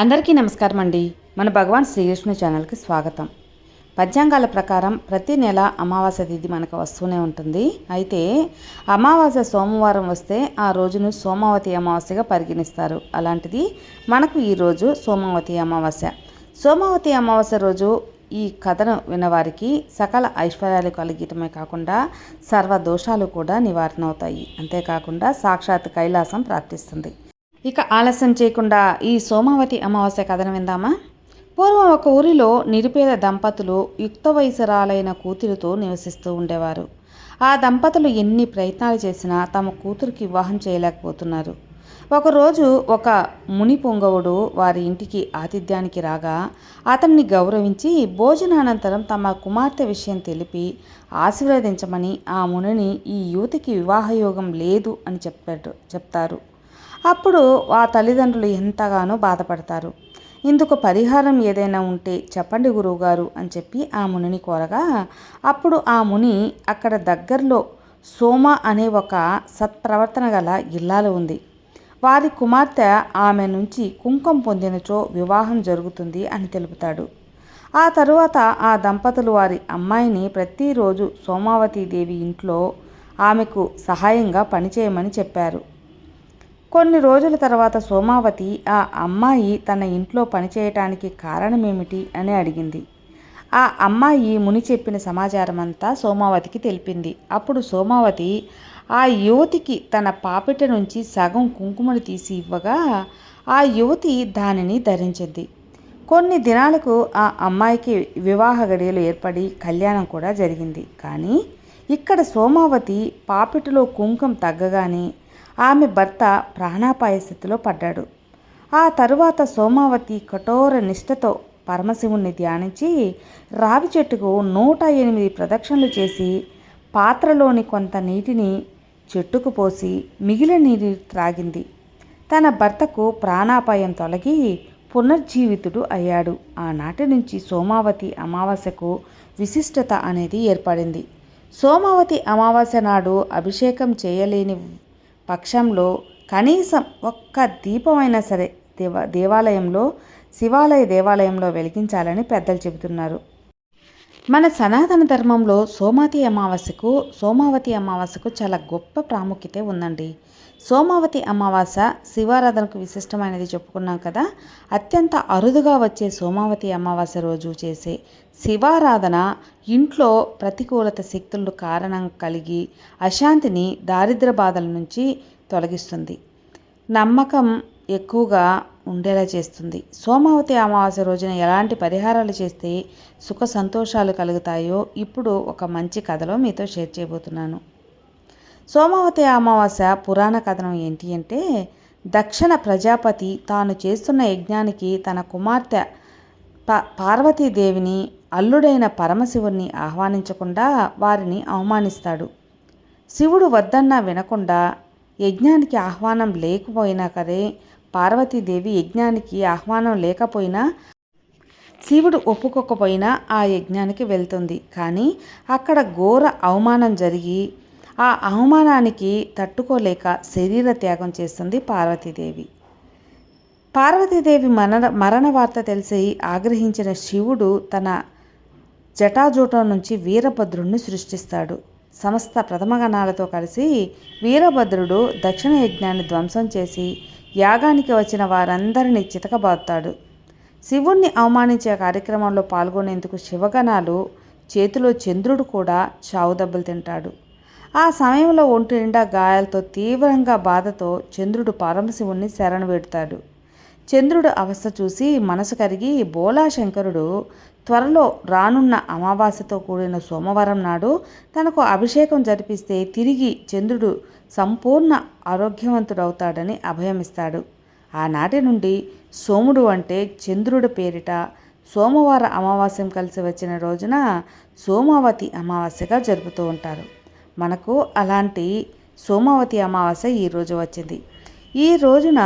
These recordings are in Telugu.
అందరికీ నమస్కారం అండి మన భగవాన్ శ్రీకృష్ణ ఛానల్కి స్వాగతం. పద్యాంగాల ప్రకారం ప్రతి నెల అమావాస్య తిథి మనకు వస్తూనే ఉంటుంది. అయితే అమావాస్య సోమవారం వస్తే ఆ రోజును సోమావతి అమావాస్యగా పరిగణిస్తారు. అలాంటిది మనకు ఈరోజు సోమావతి అమావాస్య. సోమావతి అమావాస్య రోజు ఈ కథను విన్నవారికి సకల ఐశ్వర్యాలు కలిగటమే కాకుండా సర్వ దోషాలు కూడా నివారణ అవుతాయి అంతేకాకుండా సాక్షాత్ కైలాసం ప్రాప్తిస్తుంది. ఇక ఆలస్యం చేయకుండా ఈ సోమావతి అమావాస్య కథను విందామా? పూర్వం ఒక ఊరిలో నిరుపేద దంపతులు యుక్త వయసురాలైన కూతురుతో నివసిస్తూ ఉండేవారు. ఆ దంపతులు ఎన్ని ప్రయత్నాలు చేసినా తమ కూతురికి వివాహం చేయలేకపోతున్నారు. ఒకరోజు ఒక ముని పొంగవుడు వారి ఇంటికి ఆతిథ్యానికి రాగా అతన్ని గౌరవించి భోజనానంతరం తమ కుమార్తె విషయం తెలిపి ఆశీర్వదించమని ఆ మునిని ఈ యువతికి వివాహయోగం లేదు అని చెప్పాడు చెప్తారు. అప్పుడు ఆ తల్లిదండ్రులు ఎంతగానో బాధపడతారు. ఇందుకు పరిహారం ఏదైనా ఉంటే చెప్పండి గురువుగారు అని చెప్పి ఆ మునిని కోరగా అప్పుడు ఆ ముని అక్కడ దగ్గరలో సోమ అనే ఒక సత్ప్రవర్తన గల ఇల్లాలు ఉంది. వారి కుమార్తె ఆమె నుంచి కుంకం పొందినచో వివాహం జరుగుతుంది అని తెలుపుతాడు. ఆ తరువాత ఆ దంపతులు వారి అమ్మాయిని ప్రతిరోజు సోమావతీదేవి ఇంట్లో ఆమెకు సహాయంగా పనిచేయమని చెప్పారు. కొన్ని రోజుల తర్వాత సోమావతి ఆ అమ్మాయి తన ఇంట్లో పనిచేయటానికి కారణమేమిటి అని అడిగింది. ఆ అమ్మాయి ముని చెప్పిన సమాచారం అంతా సోమావతికి తెలిపింది. అప్పుడు సోమావతి ఆ యువతికి తన పాపిట నుంచి సగం కుంకుమని తీసి ఇవ్వగా ఆ యువతి దానిని ధరించింది. కొన్ని దినాలకు ఆ అమ్మాయికి వివాహ గడియలు ఏర్పడి కళ్యాణం కూడా జరిగింది. కానీ ఇక్కడ సోమావతి పాపిటలో కుంకుమ తగ్గగానే ఆమె భర్త ప్రాణాపాయ స్థితిలో పడ్డాడు. ఆ తరువాత సోమావతి కఠోర నిష్ఠతో పరమశివుణ్ణి ధ్యానించి రావి చెట్టుకు నూట ఎనిమిది ప్రదక్షిణలు చేసి పాత్రలోని కొంత నీటిని చెట్టుకు పోసి మిగిలిన నీరు త్రాగింది. తన భర్తకు ప్రాణాపాయం తొలగి పునర్జీవితుడు అయ్యాడు. ఆనాటి నుంచి సోమావతి అమావాస్యకు విశిష్టత అనేది ఏర్పడింది. సోమావతి అమావాస్య నాడు అభిషేకం చేయలేని పక్షంలో కనీసం ఒక్క దీపమైనా సరే దేవ దేవాలయంలో శివాలయ దేవాలయంలో వెలిగించాలని పెద్దలు చెబుతున్నారు. మన సనాతన ధర్మంలో సోమాతి అమావాస్యకు సోమావతి అమావాస్యకు చాలా గొప్ప ప్రాముఖ్యత ఉందండి. సోమావతి అమావాస్య శివారాధనకు విశిష్టమైనది చెప్పుకున్నాం కదా. అత్యంత అరుదుగా వచ్చే సోమావతి అమావాస్య రోజు చేసే శివారాధన ఇంట్లో ప్రతికూలత శక్తులు కారణం కలిగి అశాంతిని దారిద్ర బాధల నుంచి తొలగిస్తుంది. నమ్మకం ఎక్కువగా ఉండేలా చేస్తుంది. సోమావతి అమావాస్య రోజున ఎలాంటి పరిహారాలు చేస్తే సుఖ సంతోషాలు కలుగుతాయో ఇప్పుడు ఒక మంచి కథలో మీతో షేర్ చేయబోతున్నాను. సోమవతి అమావాస్య పురాణ కథనం ఏంటి అంటే దక్షిణ ప్రజాపతి తాను చేస్తున్న యజ్ఞానికి తన కుమార్తె ప పార్వతీదేవిని అల్లుడైన పరమశివుణ్ణి ఆహ్వానించకుండా వారిని అవమానిస్తాడు. శివుడు వద్దన్నా వినకుండా యజ్ఞానికి ఆహ్వానం లేకపోయినా కరే పార్వతీదేవి యజ్ఞానికి ఆహ్వానం లేకపోయినా శివుడు ఒప్పుకోకపోయినా ఆ యజ్ఞానికి వెళ్తుంది. కానీ అక్కడ ఘోర అవమానం జరిగి ఆ అవమానానికి తట్టుకోలేక శరీర త్యాగం చేస్తుంది పార్వతీదేవి. పార్వతీదేవి మరణ మరణ వార్త తెలిసి ఆగ్రహించిన శివుడు తన జటాజూటం నుంచి వీరభద్రుణ్ణి సృష్టిస్తాడు. సమస్త ప్రథమగణాలతో కలిసి వీరభద్రుడు దక్షిణ యజ్ఞాన్ని ధ్వంసం చేసి యాగానికి వచ్చిన వారందరినీ చితకబాదుతాడు. శివుణ్ణి అవమానించే కార్యక్రమంలో పాల్గొనేందుకు శివగణాలు చేతిలో చంద్రుడు కూడా చావు దెబ్బలు తింటాడు. ఆ సమయంలో ఒంటి నిండా గాయాలతో తీవ్రంగా బాధతో చంద్రుడు పరమశివుణ్ణి శరణు వేడుతాడు. చంద్రుడు అవస్థ చూసి మనసు కరిగి బోలాశంకరుడు త్వరలో రానున్న అమావాస్యతో కూడిన సోమవారం నాడు తనకు అభిషేకం జరిపిస్తే తిరిగి చంద్రుడు సంపూర్ణ ఆరోగ్యవంతుడవుతాడని అభయమిస్తాడు. ఆనాటి నుండి సోముడు అంటే చంద్రుడి పేరిట సోమవార అమావాస్యం కలిసి వచ్చిన రోజున సోమావతి అమావాస్యగా జరుపుతూ ఉంటారు. మనకు అలాంటి సోమావతి అమావాస్య ఈరోజు వచ్చింది. ఈ రోజున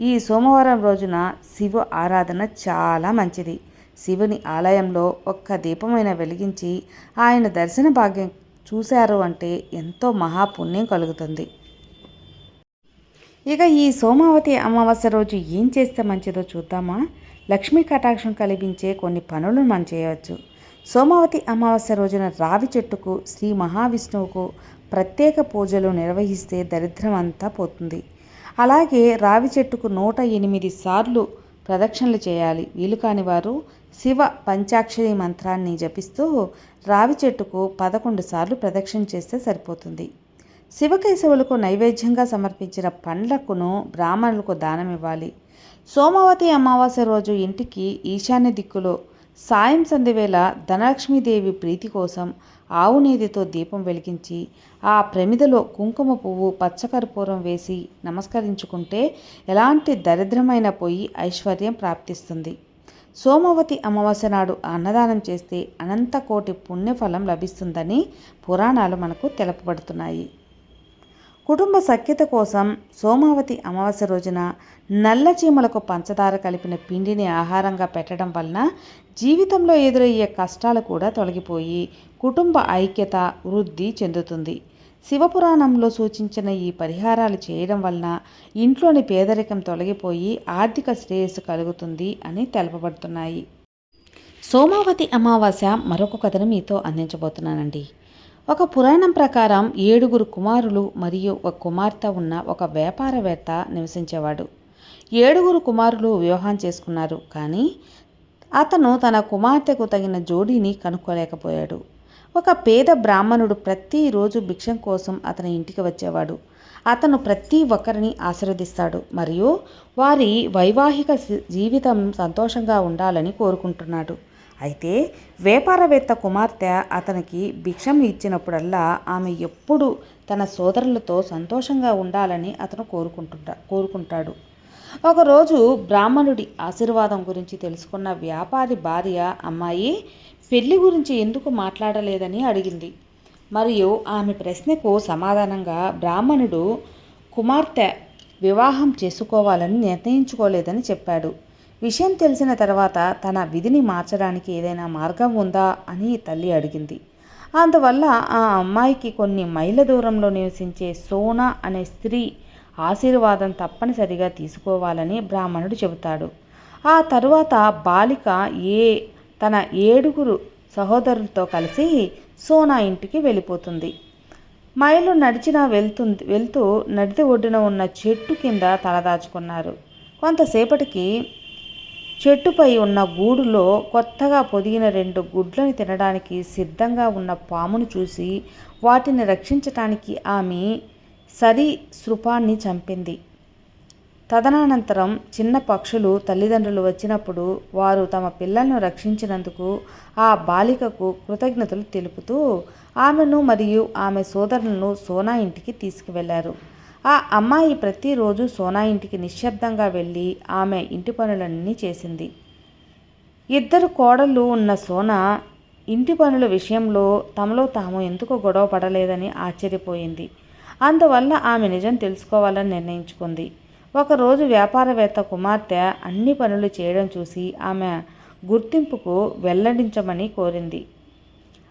ఈ సోమవారం రోజున శివ ఆరాధన చాలా మంచిది. శివుని ఆలయంలో ఒక్క దీపమైన వెలిగించి ఆయన దర్శన భాగ్యం చూశారు అంటే ఎంతో మహాపుణ్యం కలుగుతుంది. ఇక ఈ సోమావతి అమావాస్య రోజు ఏం చేస్తే మంచిదో చూద్దామా? లక్ష్మీ కటాక్షం కలిగించే కొన్ని పనులను మనం చేయవచ్చు. సోమవతి అమావాస్య రోజున రావి చెట్టుకు శ్రీ మహావిష్ణువుకు ప్రత్యేక పూజలు నిర్వహిస్తే దరిద్రం అంతా పోతుంది. అలాగే రావి చెట్టుకు నూట ఎనిమిది సార్లు ప్రదక్షిణలు చేయాలి. వీలు కాని వారు శివ పంచాక్షరి మంత్రాన్ని జపిస్తూ రావి చెట్టుకు పదకొండు సార్లు ప్రదక్షిణ చేస్తే సరిపోతుంది. శివకేశవులకు నైవేద్యంగా సమర్పించిన పండ్లకును బ్రాహ్మణులకు దానం ఇవ్వాలి. సోమవతి అమావాస్య రోజు ఇంటికి ఈశాన్య దిక్కులో సాయం సంధివేళ ధనలక్ష్మీదేవి ప్రీతి కోసం ఆవు నీతితో దీపం వెలిగించి ఆ ప్రమిదలో కుంకుమ పువ్వు పచ్చకర్పూరం వేసి నమస్కరించుకుంటే ఎలాంటి దరిద్రమైన పోయి ఐశ్వర్యం ప్రాప్తిస్తుంది. సోమవతి అమావాస్య నాడు అన్నదానం చేస్తే అనంత కోటి పుణ్యఫలం లభిస్తుందని పురాణాలు మనకు తెలపబడుతున్నాయి. కుటుంబ సఖ్యత కోసం సోమావతి అమావాస్య రోజున నల్ల చీమలకు పంచదార కలిపిన పిండిని ఆహారంగా పెట్టడం వలన జీవితంలో ఎదురయ్యే కష్టాలు కూడా తొలగిపోయి కుటుంబ ఐక్యత వృద్ధి చెందుతుంది. శివపురాణంలో సూచించిన ఈ పరిహారాలు చేయడం వలన ఇంట్లోని పేదరికం తొలగిపోయి ఆర్థిక శ్రేయస్సు కలుగుతుంది అని తెలపబడుతున్నాయి. సోమావతి అమావాస్య మరొక కథను మీతో అందించబోతున్నానండి. ఒక పురాణం ప్రకారం ఏడుగురు కుమారులు మరియు ఒక కుమార్తె ఉన్న ఒక వ్యాపారవేత్త నివసించేవాడు. ఏడుగురు కుమారులు వివాహం చేసుకున్నారు. కానీ అతను తన కుమార్తెకు తగిన జోడీని కనుక్కోలేకపోయాడు. ఒక పేద బ్రాహ్మణుడు ప్రతిరోజు భిక్షం కోసం అతని ఇంటికి వచ్చేవాడు. అతను ప్రతి ఒక్కరిని ఆశీర్వదిస్తాడు మరియు వారి వైవాహిక జీవితం సంతోషంగా ఉండాలని కోరుకుంటున్నాడు. అయితే వ్యాపారవేత్త కుమార్తె అతనికి భిక్షం ఇచ్చినప్పుడల్లా ఆమె ఎప్పుడు తన సోదరులతో సంతోషంగా ఉండాలని అతను కోరుకుంటుంటా కోరుకుంటాడు. ఒకరోజు బ్రాహ్మణుడి ఆశీర్వాదం గురించి తెలుసుకున్న వ్యాపారి భార్య అమ్మాయి పెళ్ళి గురించి ఎందుకు మాట్లాడలేదని అడిగింది. మరియు ఆమె ప్రశ్నకు సమాధానంగా బ్రాహ్మణుడు కుమార్తె వివాహం చేసుకోవాలని నిర్ణయించుకోలేదని చెప్పాడు. విషయం తెలిసిన తర్వాత తన విధిని మార్చడానికి ఏదైనా మార్గం ఉందా అని తల్లి అడిగింది. అందువల్ల ఆ అమ్మాయికి కొన్ని మైళ్ళ దూరంలో నివసించే సోనా అనే స్త్రీ ఆశీర్వాదం తప్పనిసరిగా తీసుకోవాలని బ్రాహ్మణుడు చెబుతాడు. ఆ తరువాత బాలిక ఏ తన ఏడుగురు సహోదరులతో కలిసి సోనా ఇంటికి వెళ్ళిపోతుంది. మైలు నడిచినా వెళ్తుంది వెళ్తూ నడిది ఒడ్డున ఉన్న చెట్టు కింద తలదాచుకున్నారు. కొంతసేపటికి చెట్టుపై ఉన్న గూడులో కొత్తగా పొదిగిన రెండు గుడ్లను తినడానికి సిద్ధంగా ఉన్న పామును చూసి వాటిని రక్షించటానికి ఆమె సరి సృపాన్ని చంపింది. తదనంతరం చిన్న పక్షులు తల్లిదండ్రులు వచ్చినప్పుడు వారు తమ పిల్లలను రక్షించినందుకు ఆ బాలికకు కృతజ్ఞతలు తెలుపుతూ ఆమెను మరియు ఆమె సోదరులను సోనా ఇంటికి తీసుకువెళ్ళారు. ఆ అమ్మాయి ప్రతిరోజు సోనా ఇంటికి నిశ్శబ్దంగా వెళ్ళి ఆమె ఇంటి పనులన్నీ చేసింది. ఇద్దరు కోడళ్ళు ఉన్న సోనా ఇంటి పనుల విషయంలో తమలో తాము ఎందుకు గొడవ పడలేదని ఆశ్చర్యపోయింది. అందువల్ల ఆమె నిజం తెలుసుకోవాలని నిర్ణయించుకుంది. ఒకరోజు వ్యాపారవేత్త కుమార్తె అన్ని పనులు చేయడం చూసి ఆమె గుర్తింపుకు వెల్లడించమని కోరింది.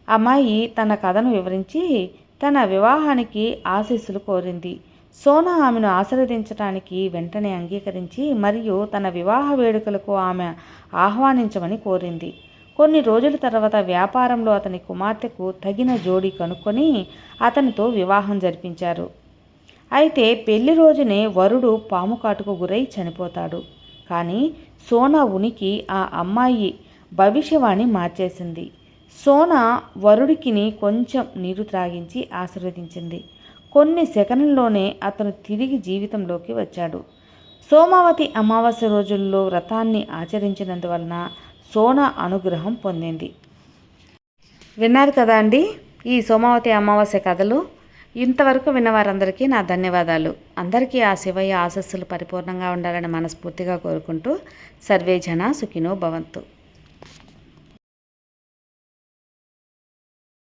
అమ్మాయి తన కథను వివరించి తన వివాహానికి ఆశీస్సులు కోరింది. సోనా ఆమెను ఆశీర్వదించడానికి వెంటనే అంగీకరించి మరియు తన వివాహ వేడుకలకు ఆమె ఆహ్వానించమని కోరింది. కొన్ని రోజుల తర్వాత వ్యాపారంలో అతని కుమార్తెకు తగిన జోడీ కనుక్కొని అతనితో వివాహం జరిపించారు. అయితే పెళ్ళి రోజునే వరుడు పాము కాటుకు గురై చనిపోతాడు. కానీ సోనా ఉనికి ఆ అమ్మాయి భవిష్యవాణి మార్చేసింది. సోనా వరుడికిని కొంచెం నీరు త్రాగించి ఆశీర్వదించింది. కొన్ని సెకండ్లోనే అతను తిరిగి జీవితంలోకి వచ్చాడు. సోమావతి అమావాస్య రోజుల్లో వ్రతాన్ని ఆచరించినందువలన సోన అనుగ్రహం పొందింది. విన్నారు కదా అండి ఈ సోమావతి అమావాస్య కథలు? ఇంతవరకు విన్నవారందరికీ నా ధన్యవాదాలు. అందరికీ ఆ శివయ్య ఆశస్సులు పరిపూర్ణంగా ఉండాలని మనస్ఫూర్తిగా కోరుకుంటూ సర్వే జన సుఖినో భవంతు.